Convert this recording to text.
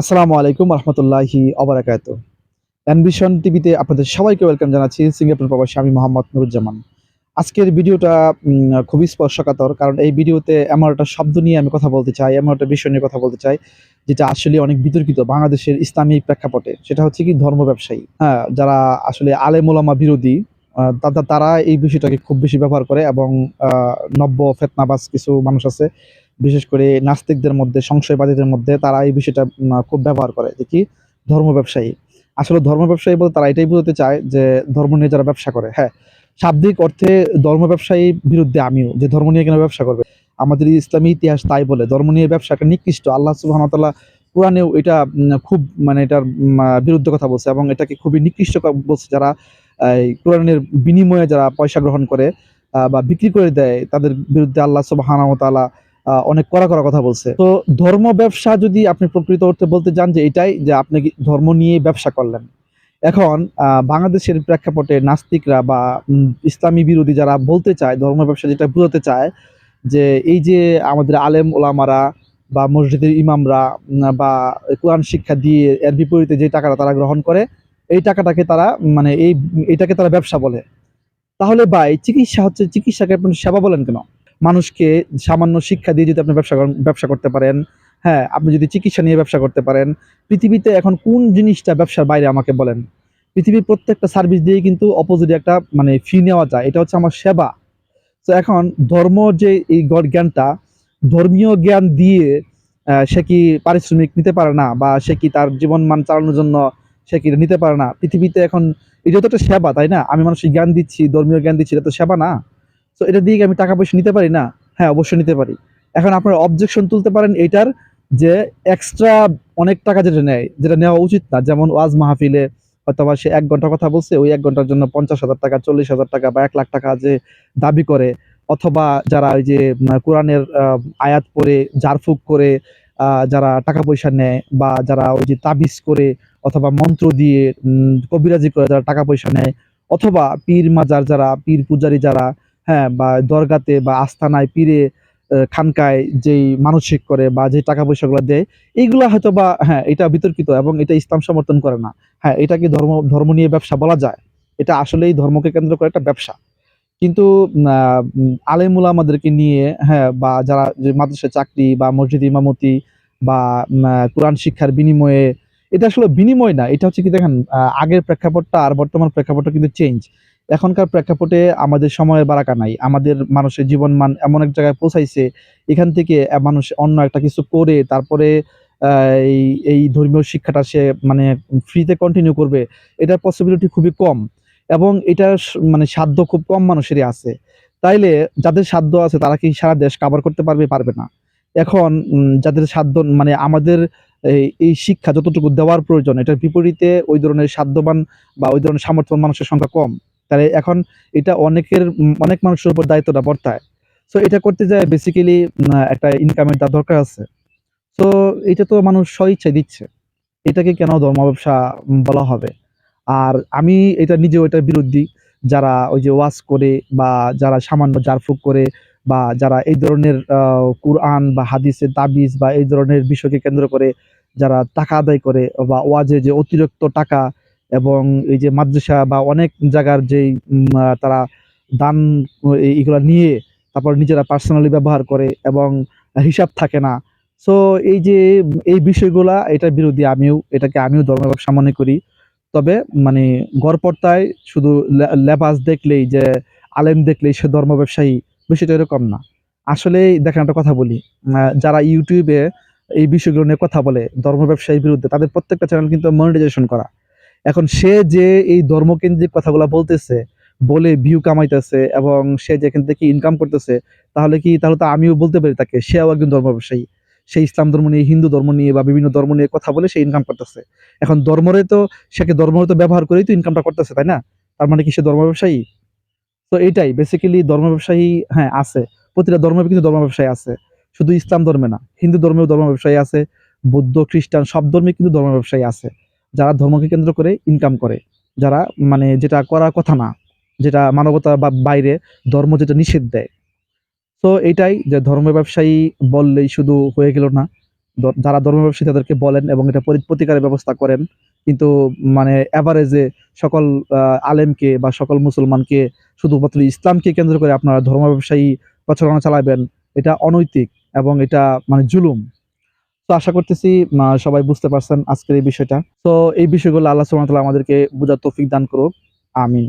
আসসালামু আলাইকুম রহমতুল্লাহি অবরাকাত অ্যানভিশন টিভিতে আপনাদের সবাইকে ওয়েলকাম জানাচ্ছি সিঙ্গাপুর প্রবাসী আমি মোহাম্মদ নুরুজ্জামান। আজকের ভিডিওটা খুবই স্পর্শকাতর কারণ এই ভিডিওতে এমন একটা শব্দ নিয়ে আমি কথা বলতে চাই, এমন একটা বিষয় নিয়ে কথা বলতে চাই, যেটা আসলে অনেক বিতর্কিত বাংলাদেশের ইসলামী প্রেক্ষাপটে। সেটা হচ্ছে কি ধর্ম ব্যবসায়ী। হ্যাঁ যারা আসলে আলেমোলামা বিরোধী তারা এই বিষয়টাকে খুব বেশি ব্যবহার করে এবং নব্য ফেতনাবাজ কিছু মানুষ আছে বিশেষ করে নাস্তিকদের মধ্যে সংশয়বাদীদের মধ্যে তারা এই বিষয়টা খুব ব্যবহার করে যে কি ধর্ম ব্যবসায়ী। আসলে ধর্ম ব্যবসায়ী বলতে তারা এটাই বোঝাতে চায় যে ধর্ম নিয়ে যারা ব্যবসা করে হ্যাঁ। শাব্দিক অর্থে ধর্ম ব্যবসায়ী বিরুদ্ধে আমিও যে ধর্ম নিয়ে কেন ব্যবসা করবে? আমাদের ইসলামী ইতিহাস তাই বলে ধর্ম নিয়ে ব্যবসা একটা নিকৃষ্ট। আল্লাহ সুবাহতাল্লাহ কোরআনেও এটা খুব মানে এটার বিরুদ্ধে কথা বলছে এবং এটাকে খুবই নিকৃষ্ট বলছে যারা কোরআনের বিনিময়ে যারা পয়সা গ্রহণ করে বা বিক্রি করে দেয় তাদের বিরুদ্ধে আল্লাহ সুবাহানতালা আহ, অনেক করা কড়া কথা বলছে। তো ধর্ম ব্যবসা যদি আপনি প্রকৃত অর্থে বলতে চান যে এটাই যে আপনি ধর্ম নিয়ে ব্যবসা করলেন। এখন বাংলাদেশের প্রেক্ষাপটে নাস্তিকরা বা ইসলামী বিরোধী যারা বলতে চায়, ধর্ম ব্যবসা যেটা বোঝাতে চায়, যে এই যে আমাদের আলেম ওলামারা বা মসজিদের ইমামরা বা কোরআন শিক্ষা দিয়ে এর বিপরীতে যে টাকাটা তারা গ্রহণ করে, এই টাকাটাকে তারা মানে এই, এটাকে তারা ব্যবসা বলে। তাহলে ভাই, চিকিৎসা হচ্ছে চিকিৎসাকে আপনি সেবা বলেন কেন? মানুষকে সামান্য শিক্ষা দিয়ে যদি আপনি ব্যবসা ব্যবসা করতে পারেন হ্যাঁ আপনি যদি চিকিৎসা নিয়ে ব্যবসা করতে পারেন, পৃথিবীতে এখন কোন জিনিসটা ব্যবসার বাইরে আমাকে বলেন? পৃথিবীর প্রত্যেকটা সার্ভিস দিয়ে কিন্তু অপোজিটে একটা মানে ফি নেওয়া যায়, এটা হচ্ছে আমার সেবা। তো এখন ধর্ম যে এই গ- জ্ঞানটা, ধর্মীয় জ্ঞান দিয়ে সে কি পারিশ্রমিক নিতে পারে না, বা সে কি তার জীবন মান চালানোর জন্য সে কি নিতে পারে না? পৃথিবীতে এখন, এটা তো একটা সেবা, তাই না? আমি মানুষের জ্ঞান দিচ্ছি, ধর্মীয় জ্ঞান দিচ্ছি, এটা তো সেবা না। তো এটা দিয়ে আমি টাকা পয়সা নিতে পারি? না। হ্যাঁ অবশ্যই নিতে পারি। এখন আপনারা অবজেকশন তুলতে পারেন এটার যে এক্সট্রা অনেক টাকা যেটা নেয়, যেটা নেওয়া উচিত না। যেমন ওয়াজ মাহফিলে অথবা সে এক ঘণ্টা কথা বলছে, ওই এক ঘণ্টার জন্য পঞ্চাশ হাজার টাকা, চল্লিশ হাজার টাকা বা এক লাখ টাকা যে দাবি করে, অথবা যারা ওই যে কোরআনের আয়াত পড়ে, জারফুক করে যারা টাকা পয়সা নেয় বা যারা ওই যে তাবিজ করে, অথবা মন্ত্র দিয়ে কবিরাজি করে যারা টাকা পয়সা নেয়, অথবা পীর মাজার যারা, পীর পূজারী যারা হ্যাঁ বা দরগাতে বা আস্থানায় পীরে খানকায় যেই মানসিক করে বা যে টাকা পয়সাগুলো দেয়, এইগুলা হয়তো বা হ্যাঁ এটা বিতর্কিত এবং এটা ইসলাম সমর্থন করে না। হ্যাঁ এটা কি ধর্ম ধর্ম নিয়ে ব্যবসা বলা যায়? এটা আসলেই ধর্মকে কেন্দ্র করে একটা ব্যবসা। কিন্তু আলেমুল আমাদেরকে নিয়ে হ্যাঁ বা যারা যে মাদ্রাসা চাকরি বা মসজিদ ইমামতি বা কোরআন শিক্ষার বিনিময়ে, এটা আসলে বিনিময় না। এটা হচ্ছে কি দেখেন আগের প্রেক্ষাপটটা আর বর্তমান প্রেক্ষাপটটা কিন্তু চেঞ্জ এখনকার প্রেক্ষাপটে আমাদের সময়ের বারাকা নাই। আমাদের মানুষের জীবন মান এমন এক জায়গায় পৌঁছাইছে, এখান থেকে মানুষ অন্য একটা কিছু করে, তারপরে এই এই ধর্মীয় শিক্ষাটা সে মানে ফ্রিতে কন্টিনিউ করবে, এটার পসিবিলিটি খুবই কম। এবং এটার মানে সাধ্য খুব কম মানুষেরই আছে। তাইলে যাদের সাধ্য আছে তারা কি সারা দেশ কাভার করতে পারবে পারবে না। এখন যাদের সাধ্য মানে আমাদের এই শিক্ষা যতটুকু দেওয়ার প্রয়োজন, এটার বিপরীতে ওই ধরনের সাধ্যবান বা ওই ধরনের সামর্থ্যবান মানুষের সংখ্যা কম। তাহলে এখন এটা অনেকের, অনেক মানুষের উপর দায়িত্বটা বর্তায়। তো এটা করতে যায় বেসিক্যালি একটা ইনকামের তার দরকার আছে। তো এটা তো মানুষ স্বইচ্ছায় দিচ্ছে। এটাকে কেন ধর্ম ব্যবসা বলা হবে? আর আমি এটা নিজেও এটার বিরোধী। যারা ওই যে ওয়াজ করে বা যারা সামান্য জারফুক করে বা যারা এই ধরনের কুরআন বা হাদিসের তাবিজ বা এই ধরনের বিষয়কে কেন্দ্র করে যারা টাকা আদায় করে বা ওয়াজে যে অতিরিক্ত টাকা এবং এই যে মাদ্রাসা বা অনেক জায়গার যেই তারা দান, এই- এইগুলা নিয়ে তারপর নিজেরা পার্সোনালি ব্যবহার করে এবং হিসাব থাকে না। সো এই যে, এই বিষয়গুলা এটার বিরোধী আমিও, এটাকে আমিও ধর্ম ব্যবসা মনে করি। তবে মানে গড়পড়তায় শুধু লেবাস দেখলেই যে, আলেম দেখলেই সে ধর্ম ব্যবসায়ী বিষয়টা এরকম না। আসলে দেখেন একটা কথা বলি যারা ইউটিউবে এই বিষয়গুলো নিয়ে কথা বলে ধর্ম ব্যবসায়ীর বিরুদ্ধে তাদের প্রত্যেকটা চ্যানেল কিন্তু মনিটাইজেশন করা। এখন সে যে এই ধর্মকেন্দ্রিক কথাগুলো বলতেছে, বলে ভিউ কামাইতেছে এবং সে যেখান থেকে ইনকাম করতেছে, তাহলে কি, তাহলে তো আমিও বলতে পারি তাকে, সেও একজন ধর্ম ব্যবসায়ী সে ইসলাম ধর্ম নিয়ে, হিন্দু ধর্ম নিয়ে বা বিভিন্ন ধর্ম নিয়ে কথা বলে সে ইনকাম করতেছে। এখন ধর্মরে তো, সেকে ধর্মরে তো ব্যবহার করেই তো ইনকামটা করতেছে, তাই না? তার মানে কি সে ধর্ম ব্যবসায়ী তো এটাই বেসিক্যালি ধর্ম ব্যবসায়ী হ্যাঁ আছে। প্রতিটা ধর্মে কিন্তু ধর্ম ব্যবসায়ী আছে। শুধু ইসলাম ধর্মে না, হিন্দু ধর্মেও ধর্ম ব্যবসায়ী আছে, বৌদ্ধ, খ্রিস্টান, সব ধর্মে কিন্তু ধর্ম ব্যবসায়ী আছে। যারা ধর্মকে কেন্দ্র করে ইনকাম করে, যারা মানে যেটা করার কথা না, যেটা মানবতা বা বাইরে ধর্ম যেটা নিষেধ দেয়। তো এটাই যে ধর্ম ব্যবসায়ী বললেই শুধু হয়ে গেল না। যারা ধর্ম ব্যবসায়ী তাদেরকে বলেন এবং এটা পরি- প্রতিকারের ব্যবস্থা করেন। কিন্তু মানে এভারেজে সকল আলেমকে বা সকল মুসলমানকে শুধুমাত্র ইসলামকে কেন্দ্র করে আপনারা ধর্ম ব্যবসায়ী প্রচারণা চালাবেন, এটা অনৈতিক এবং এটা মানে জুলুম। তো আশা করতেছি সবাই বুঝতে পারছেন আজকের এই বিষয়টা। তো এই বিষয়গুলো আল্লাহ সুমতলা আমাদেরকে বোঝার তৌফিক দান করুক। আমিন।